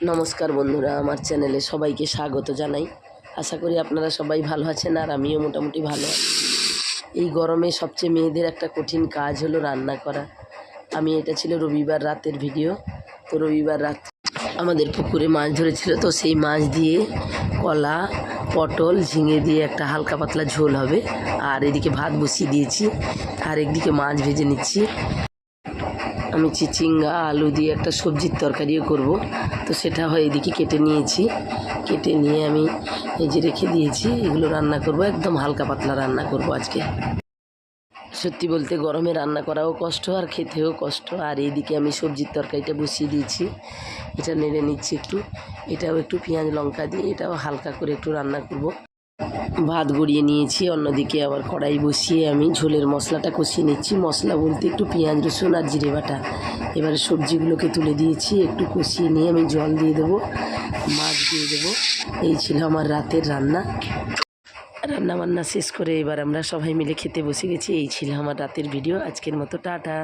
নমস্কার বন্ধুরা, আমার চ্যানেলে সবাইকে স্বাগত জানাই। আশা করি আপনারা সবাই ভালো আছেন আর আমিও মোটামুটি ভালো আছি। এই গরমে সবচেয়ে মেয়েদের একটা কঠিন কাজ হলো রান্না করা। আমি, এটা ছিল রবিবার রাতের ভিডিও। তো রবিবার রাত আমাদের পুকুরে মাছ ধরেছিল, তো সেই মাছ দিয়ে কলা, পটল, ঝিঙে দিয়ে একটা হালকা পাতলা ঝোল হবে। আর এদিকে ভাত বসিয়ে দিয়েছি, আর একদিকে মাছ ভেজে নিচ্ছি। আমি চিচিঙ্গা, আলু দিয়ে একটা সবজির তরকারিও করব। তো সেটা হয় এদিকে কেটে নিয়েছি। কেটে নিয়ে আমি এই যে রেখে দিয়েছি, এগুলো রান্না করব, একদম হালকা পাতলা রান্না করব আজকে। সত্যি বলতে গরমে রান্না করাও কষ্ট আর খেতেও কষ্ট। আর এইদিকে আমি সবজির তরকারিটা বসিয়ে দিয়েছি। এটা নেড়ে নিচ্ছি একটু। এটাও একটু পেঁয়াজ, লঙ্কা দিয়ে এটাও হালকা করে একটু রান্না করব। ভাত গড়িয়ে নিয়েছি, অন্যদিকে আবার কড়াই বসিয়ে আমি ঝোলের মশলাটা কষিয়ে নিচ্ছি। মশলা বলতে একটু পেঁয়াজ, রসুন আর জিরে বাটা। এবারে সবজিগুলোকে তুলে দিয়েছি, একটু কষিয়ে নিয়ে আমি জল দিয়ে দেবো, মাছ দিয়ে দেবো। এই ছিল আমার রাতের রান্না। রান্না বান্না শেষ করে এবার আমরা সবাই মিলে খেতে বসে গেছি। এই ছিল আমার রাতের ভিডিও। আজকের মতো টাটা।